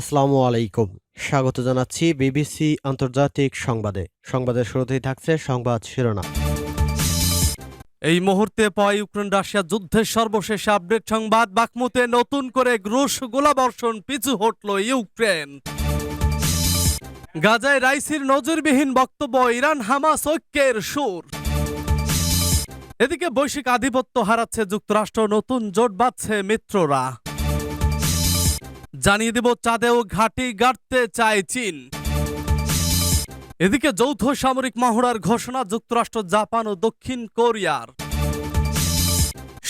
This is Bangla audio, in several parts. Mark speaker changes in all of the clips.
Speaker 1: আসসালামু আলাইকুম। স্বাগত জানাচ্ছি বিবিসি আন্তর্জাতিক সংবাদে। সংবাদের শুরুতেই থাকছে সংবাদ শিরোনাম।
Speaker 2: এই মুহূর্তে পাওয়া ইউক্রেন রাশিয়া যুদ্ধের সর্বশেষ আপডেট সংবাদ। বাকমুতে নতুন করে রুশ গোলাবর্ষণ পিছু হটল ইউক্রেন। গাজায় রাইসির নজিরবিহীন বক্তব্য ইরান হামাস ঐক্যের সুর। এদিকে বৈশ্বিক আধিপত্য হারাচ্ছে যুক্তরাষ্ট্র, নতুন জোট বাঁধছে মিত্ররা। জানিয়ে দেব চাঁদেও ঘাঁটি গাড়তে চায় চীন। এদিকে যৌথ সামরিক মহড়ার ঘোষণা যুক্তরাষ্ট্র, জাপান ও দক্ষিণ কোরিয়ার।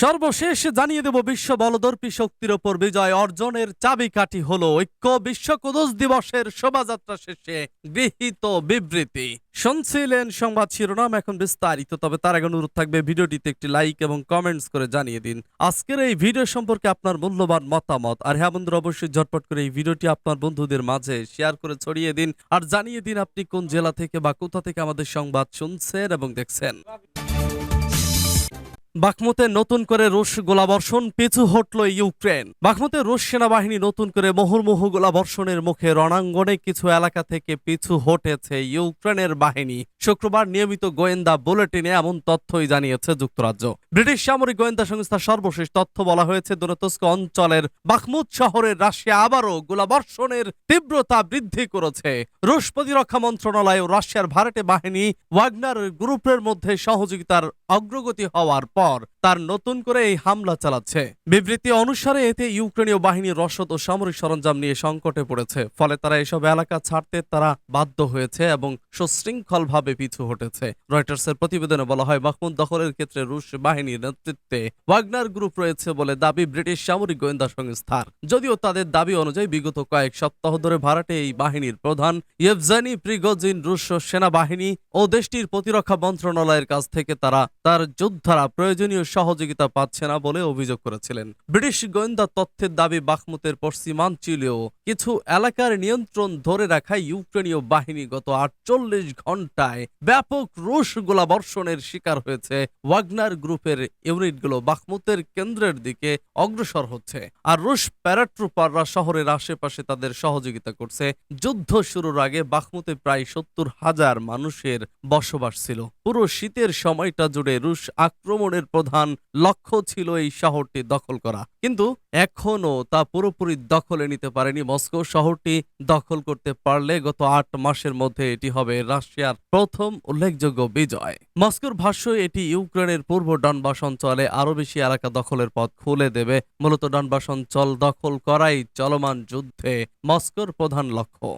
Speaker 2: সর্বশেষ জানিয়ে দেব বিশ্ব বলদর্পী শক্তির ওপর বিজয় অর্জনের চাবিকাঠি হল ঐক্য, বিশ্ব কুদস দিবসের শোভাযাত্রা শেষে গৃহীত বিবৃতি। শুনছিলেন সংবাদ শিরোনাম, এখন বিস্তারিত, তবে তার আগে অনুরোধ থাকবে ভিডিওটিতে একটি লাইক এবং কমেন্টস করে জানিয়ে দিন। আজকের এই ভিডিও সম্পর্কে আপনার মূল্যবান মতামত, আর হ্যাঁ বন্ধুরা, অবশ্যই ঝটপট করে এই ভিডিওটি আপনার বন্ধুদের মাঝে শেয়ার করে ছড়িয়ে দিন। আর জানিয়ে দিন আপনি কোন জেলা থেকে বা কোথা থেকে আমাদের সংবাদ শুনছেন এবং দেখছেন। বাকমুতে নতুন করে রুশ গোলাবর্ষণ পিছু হটল ইউক্রেন। বাকমুতে রুশ সেনাবাহিনী নতুন করে মুহুর্মুহু গোলাবর্ষণের মুখে রণাঙ্গনে কিছু এলাকা থেকে পিছু হটেছে ইউক্রেনের বাহিনী। শুক্রবার নিয়মিত গোয়েন্দা বুলেটিনে এমন তথ্যই জানিয়েছে যুক্তরাজ্য। ব্রিটিশ সামরিক গোয়েন্দা সংস্থার সর্বশেষ তথ্য বলা হয়েছে দোনেতস্ক অঞ্চলের বাখমুত শহরের রাশিয়া আবারও গোলাবর্ষণের তীব্রতা বৃদ্ধি করেছে। রুশ প্রতিরক্ষা মন্ত্রণালয় ও রাশিয়ার ভাড়াটে বাহিনী ওয়াগনার গ্রুপের মধ্যে সহযোগিতার অগ্রগতি হওয়ার পর তার নতুন করে এই হামলা চালাচ্ছে। বিবৃতি অনুসারে এতে ইউক্রেনীয় বাহিনী রসদ ও সামরিক সরঞ্জাম নিয়ে সংকটে পড়েছে। ফলে তারা এসব এলাকা ছাড়তে তারা বাধ্য হয়েছে এবং সুশৃঙ্খলভাবে পিছু হটেছে। রয়টার্সের প্রতিবেদনে বলা হয় বাহমুদ দখলের ক্ষেত্রে রুশ বাহিনীর নেতৃত্বে ওয়াগনার গ্রুপ রয়েছে বলে দাবি ব্রিটিশ সামরিক গোয়েন্দা সংস্থার। যদিও তাদের দাবি অনুযায়ী, বিগত কয়েক সপ্তাহ ধরে ভাড়াটে এই বাহিনীর প্রধান ইয়েভজানি প্রিগজিন রুশ সেনাবাহিনী ও দেশটির প্রতিরক্ষা মন্ত্রণালয়ের কাছ থেকে তারা তার যোদ্ধারা প্রয়োজনীয় সহযোগিতা পাচ্ছে না বলে অভিযোগ করেছিলেন। ব্রিটিশ গোয়েন্দা তথ্যের দাবি বাখমুতের পশ্চিমাঞ্চলেও কিছু এলাকার নিয়ন্ত্রণ ধরে রাখায় ইউক্রেনীয় বাহিনী গত আটচল্লিশ ঘন্টায় ব্যাপক রুশ গোলাবর্ষণের শিকার হয়েছে ওয়াগনার গ্রুপের ইউনিটগুলো বাখমুতের কেন্দ্রের দিকে অগ্রসর হচ্ছে। আর রুশ প্যারাট্রুপাররা শহরের আশেপাশে তাদের সহযোগিতা করছে। যুদ্ধ শুরুর আগে বাখমুতে প্রায় সত্তর হাজার মানুষের বসবাস ছিল। পুরো শীতের সময়টা জুড়ে রুশ আক্রমণের প্রধান লক্ষ্য ছিল এই শহরটি দখল করা। কিন্তু এখনও তা পুরোপুরি দখলে নিতে পারেনি মস্কো। শহরটি দখল করতে পারলে গত আট মাসের মধ্যে এটি হবে রাশিয়ার প্রথম উল্লেখযোগ্য বিজয়। মস্কোর ভাষ্য, এটি ইউক্রেনের পূর্ব ডনবাস অঞ্চলে আরও বেশি এলাকা দখলের পথ খুলে দেবে। মূলত ডনবাস অঞ্চল দখল করাই চলমান যুদ্ধে মস্কোর প্রধান লক্ষ্য।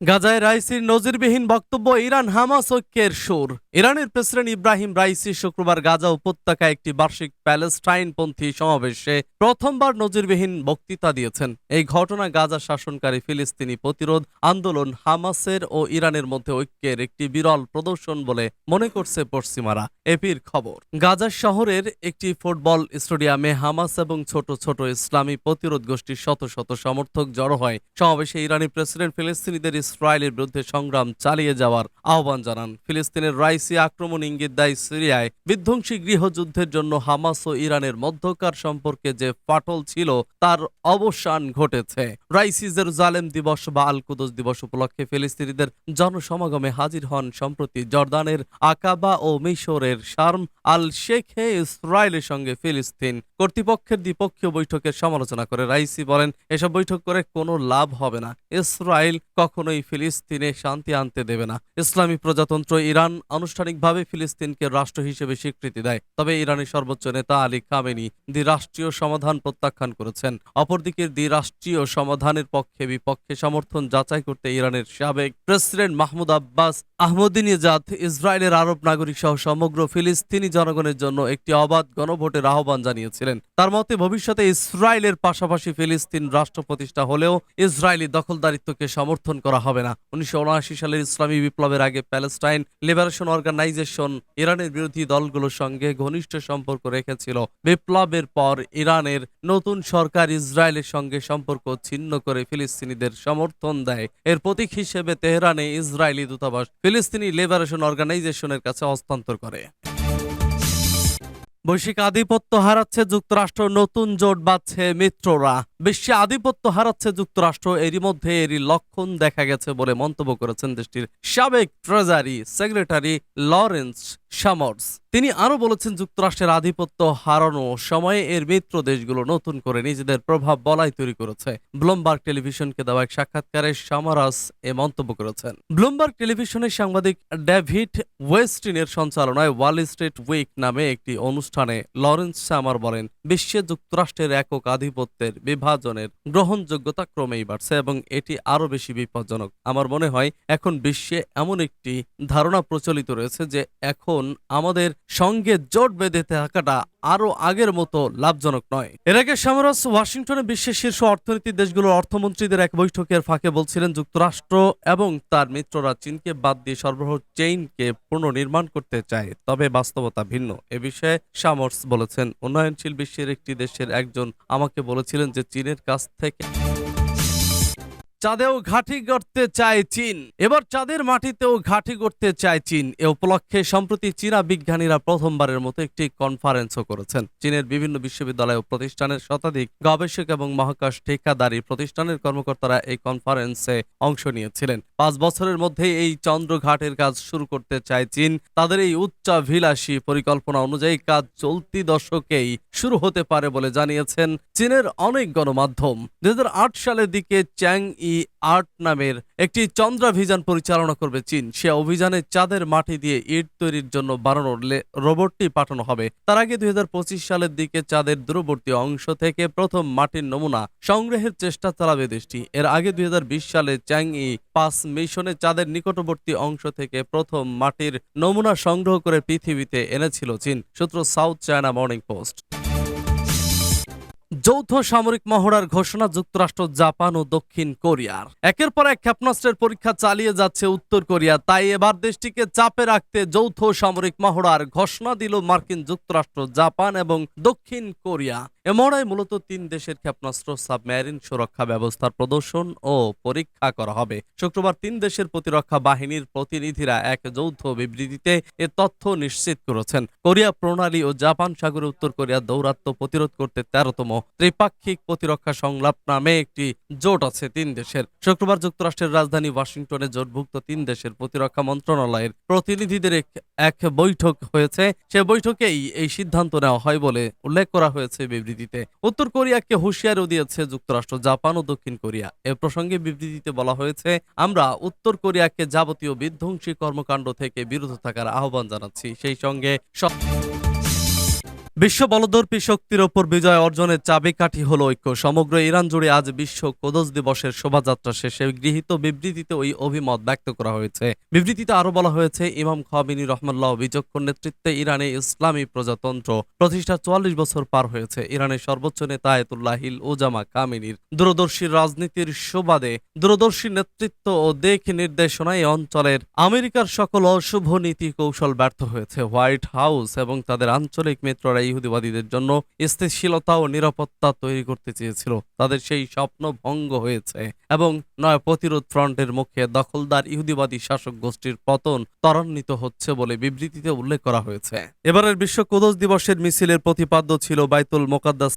Speaker 2: গাজায় রাইসির নজিরবিহীন বক্তব্য ইরান হামাস ঐক্যের সুর। ইরানের প্রেসিডেন্ট ইব্রাহিম রাইসি শুক্রবার গাজা উপত্যকায় একটি বার্ষিক প্যালেস্টাইনপন্থী সমাবেশে প্রথমবার নজিরবিহীন বক্তৃতা দিয়েছেন। এই ঘটনা গাজা শাসনকারী ফিলিস্তিনি প্রতিরোধ আন্দোলন হামাসের ও ইরানের মধ্যে ঐক্যের একটি বিরল প্রদর্শন বলে মনে করছে পশ্চিমারা। এপির খবর, গাজা শহরের একটি ফুটবল স্টেডিয়ামে হামাস এবং ছোট ছোট ইসলামী প্রতিরোধ গোষ্ঠীর শত শত সমর্থক জড়ো হয়। সমাবেশে ইরানি প্রেসিডেন্ট ফিলিস্তিনিদের ইসরায়েলের বিরুদ্ধে সংগ্রাম চালিয়ে যাওয়ার আহ্বান জানান ফিলিস্তিনের রাইসি আক্রমণ ইঙ্গিত দেয় সিরিয়ায়। বিধ্বংসী গৃহযুদ্ধের জন্য হামাস ও ইরানের মধ্যকার সম্পর্কে যে ফাটল ছিল, তার অবসান ঘটেছে। রাইসি জেরুজালেম দিবস বা আল কুদস দিবস উপলক্ষে ফিলিস্তিনিদের জনসমাগমে হাজির হন সম্প্রতি জর্দানের আকাবা ও মিশরের শার্ম আল শেখে ইসরায়েলের সঙ্গে ফিলিস্তিন। কর্তৃপক্ষের দ্বিপক্ষীয় বৈঠকের সমালোচনা করে রাইসি বলেন, এসব বৈঠক করে কোনো লাভ হবে না। ইসরায়েল কখনোই ফিলিস্তিনে শান্তি আনতে দেবে না। ইসলামী প্রজাতন্ত্র ইরান আনুষ্ঠানিকভাবে ফিলিস্তিনকে রাষ্ট্র হিসেবে স্বীকৃতি দেয়। তবে ইরানের সর্বোচ্চ নেতা আলী কামেনি দ্বিরাষ্ট্রীয় সমাধান প্রত্যাখ্যান করেছেন। অপরদিকে দ্বিরাষ্ট্রীয় সমাধানের পক্ষে বিপক্ষে সমর্থন যাচাই করতে ইরানের সাবেক প্রেসিডেন্ট মাহমুদ আব্বাস আহমদিনিজাদ ইসরায়েলের আরব নাগরিক সহ সমগ্র ফিলিস্তিনি জনগণের জন্য একটি অবাধ গণভোটের আহ্বান জানিয়েছিলেন। তার মতে, ভবিষ্যতে ইসরায়েলের পাশাপাশি ফিলিস্তিন রাষ্ট্র প্রতিষ্ঠা হলেও ইসরায়েলি দখলদারিত্বকে সমর্থন করা হবে না। উনিশশো সালের ইসলামী বিপ্লবের আগে প্যালেস্টাইন লিবারেশন অর্গানাইজেশন ইরানের বিরোধী দলগুলোর সঙ্গে ঘনিষ্ঠ সম্পর্ক রেখেছিল। বিপ্লবের পর ইরানের নতুন সরকার ইসরায়েলের সঙ্গে সম্পর্ক ছিন্ন করে ফিলিস্তিনিদের সমর্থন দেয়। এর প্রতীক হিসেবে তেহরানে ইসরায়েলি দূতাবাস ফিলিস্তিনি লিবারেশন অর্গানাইজেশনের কাছে হস্তান্তর করে। বৈশ্বিক আধিপত্য হারাচ্ছে যুক্তরাষ্ট্র, নতুন জোট বাঁধছে মিত্ররা। বিশ্বে আধিপত্য হারাচ্ছে যুক্তরাষ্ট্র, এরই মধ্যে এরই লক্ষণ দেখা গেছে বলে মন্তব্য করেছেন দেশটির সাবেক ট্রেজারি সেক্রেটারি লরেন্স সামর্স। তিনি আরও বলেছেন, যুক্তরাষ্ট্রের আধিপত্য হারানো সময়ে এর মিত্র দেশগুলো নতুন করে নিজেদের প্রভাব বলাই তৈরি করেছে। ব্লুমবার্গ টেলিভিশনকে দেওয়া এক সাক্ষাৎকারে সামারাস এ মন্তব্য করেছেন। ব্লুমবার্গ টেলিভিশনের সাংবাদিক ডেভিড ওয়েস্টিনের সঞ্চালনায় ওয়াল স্ট্রিট উইক নামে একটি অনুষ্ঠানে লরেন্স সামার বলেন, বিশ্বে যুক্তরাষ্ট্রের একক আধিপত্যের বিভাজনের গ্রহণযোগ্যতা ক্রমেই বাড়ছে এবং এটি আরও বেশি বিপজ্জনক। আমার মনে হয়, এখন বিশ্বে এমন একটি ধারণা প্রচলিত রয়েছে যে এখন আমাদের সঙ্গে জোট বেঁধে থাকাটা আরও আগের মতো লাভজনক নয়। এর আগে সামরাস ওয়াশিংটনে বিশ্বের শীর্ষ অর্থনীতি দেশগুলোর অর্থমন্ত্রীদের এক বৈঠকের ফাঁকে বলছিলেন, যুক্তরাষ্ট্র এবং তার মিত্ররা চীনকে বাদ দিয়ে সরবরাহ চেইনকে পুনর্নির্মাণ করতে চায়, তবে বাস্তবতা ভিন্ন। এ বিষয়ে সামর্স বলেছেন, উন্নয়নশীল বিশ্বের একটি দেশের একজন আমাকে বলেছিলেন যে চীনের কাছ থেকে চাঁদেও ঘাঁটি করতে চায় চীন। এবার চাঁদের মাটিতেও ঘাঁটি করতে চায় চীন। এ উপলক্ষে সম্প্রতি চীনা বিজ্ঞানীরা প্রথমবারের মতো একটি কনফারেন্সও করেছেন। চীনের বিভিন্ন বিশ্ববিদ্যালয় ও প্রতিষ্ঠানের শতাধিক গবেষক এবং মহাকাশ ঠিকাদারি প্রতিষ্ঠানের কর্মকর্তারা এই কনফারেন্সে অংশ নিয়েছিলেন। পাঁচ বছরের মধ্যে এই চন্দ্র ঘাটের কাজ শুরু করতে চায় চীন। তাদের এই উচ্চাভিলাষী পরিকল্পনা অনুযায়ী কাজ চলতি দশকেই শুরু হতে পারে বলে জানিয়েছেন চীনের অনেক গণমাধ্যম। দুই হাজার আট সালের দিকে চ্যাং আর্ট নামের একটি চন্দ্রাভিযান পরিচালনা করবে চীন। সে অভিযানে চাঁদের মাটি দিয়ে ইট তৈরির জন্য বানানো রোবটটি পাঠানো হবে। তার আগে দুই হাজার পঁচিশ সালের দিকে চাঁদের দূরবর্তী অংশ থেকে প্রথম মাটির নমুনা সংগ্রহের চেষ্টা চালাবে দেশটি। এর আগে দুই হাজার বিশ সালে চ্যাং ই পাঁচ মিশনে চাঁদের নিকটবর্তী অংশ থেকে প্রথম মাটির নমুনা সংগ্রহ করে পৃথিবীতে এনেছিল চীন, সূত্র সাউথ চায়না মর্নিং পোস্ট। যৌথ সামরিক মহড়ার ঘোষণা যুক্তরাষ্ট্র, জাপান ও দক্ষিণ কোরিয়ার। একের পর এক ক্ষেপণাস্ত্রের পরীক্ষা চালিয়ে যাচ্ছে উত্তর কোরিয়া। তাই এবার দেশটিকে চাপে রাখতে যৌথ সামরিক মহড়ার ঘোষণা দিল মার্কিন যুক্তরাষ্ট্র, জাপান এবং দক্ষিণ কোরিয়া। এ মহড়ায় মূলত তিন দেশের ক্ষেপণাস্ত্র, সাবমেরিন সুরক্ষা ব্যবস্থার প্রদর্শন ও পরীক্ষা করা হবে। শুক্রবার তিন দেশের প্রতিরক্ষা বাহিনীর প্রতিনিধিরা এক যৌথ বিবৃতিতে এ তথ্য নিশ্চিত করেছেন। কোরিয়া প্রণালী ও জাপান সাগরে উত্তর কোরিয়ার দৌরাত্ম্য প্রতিরোধ করতে তেরোতম ত্রিপাক্ষিক প্রতিরক্ষা সংলাপ নামে একটি জোট আছে তিন দেশের। শুক্রবার যুক্তরাষ্ট্রের রাজধানী ওয়াশিংটনে জোটভুক্ত তিন দেশের প্রতিরক্ষা মন্ত্রণালয়ের প্রতিনিধিদের এক- বৈঠক হয়েছে। সে বৈঠকেই এই সিদ্ধান্ত নেওয়া হয় বলে উল্লেখ করা হয়েছে বিবৃতিতে, উত্তর কোরিয়াকে হুঁশিয়ারও দিয়েছে যুক্তরাষ্ট্র, জাপান ও দক্ষিণ কোরিয়া। এ প্রসঙ্গে বিবৃতিতে বলা হয়েছে, আমরা উত্তর কোরিয়াকে যাবতীয় বিধ্বংসী কর্মকাণ্ড থেকে বিরত থাকার আহ্বান জানাচ্ছি। সেই সঙ্গে সব- বিশ্ব বলদর্পী শক্তির ওপর বিজয় অর্জনের চাবিকাঠি হল ঐক্য। সমগ্র ইরান জুড়ে আজ বিশ্ব কোদস দিবসের শোভাযাত্রা শেষে গৃহীত বিবৃতিতে ওই অভিমত ব্যক্ত করা হয়েছে। বিবৃতিতে আরও বলা হয়েছে, ইমাম খাবিনী রহমাল্লাহ বিচক্ষণ নেতৃত্বে ইরানে ইসলামী প্রজাতন্ত্র প্রতিষ্ঠা চুয়াল্লিশ বছর পার হয়েছে। ইরানের সর্বোচ্চ নেতা আয়তুল্লাহিল ওজামা কামিনীর দূরদর্শী রাজনীতির সুবাদে দূরদর্শী নেতৃত্ব ও দিক নির্দেশনায় অঞ্চলের আমেরিকার সকল অশুভ নীতি কৌশল ব্যর্থ হয়েছে। হোয়াইট হাউস এবং তাদের আঞ্চলিক মিত্ররা ইহুদিবাদীদের জন্য স্থিতিশীলতা ও নিরাপত্তা তৈরি করতে চেয়েছিল। তাদের সেই স্বপ্ন ভঙ্গ হয়েছে এবং নয় প্রতিরোধ ফ্রন্টের মুখে দখলদার ইহুদিবাদী শাসক গোষ্ঠীর পতন ত্বরান্বিত হচ্ছে বলে বিবৃতিতে উল্লেখ করা হয়েছে। এবারের বিশ্ব কোদস দিবসের মিছিলের প্রতিপাদ্য ছিল বাইতুল মোকাদ্দাস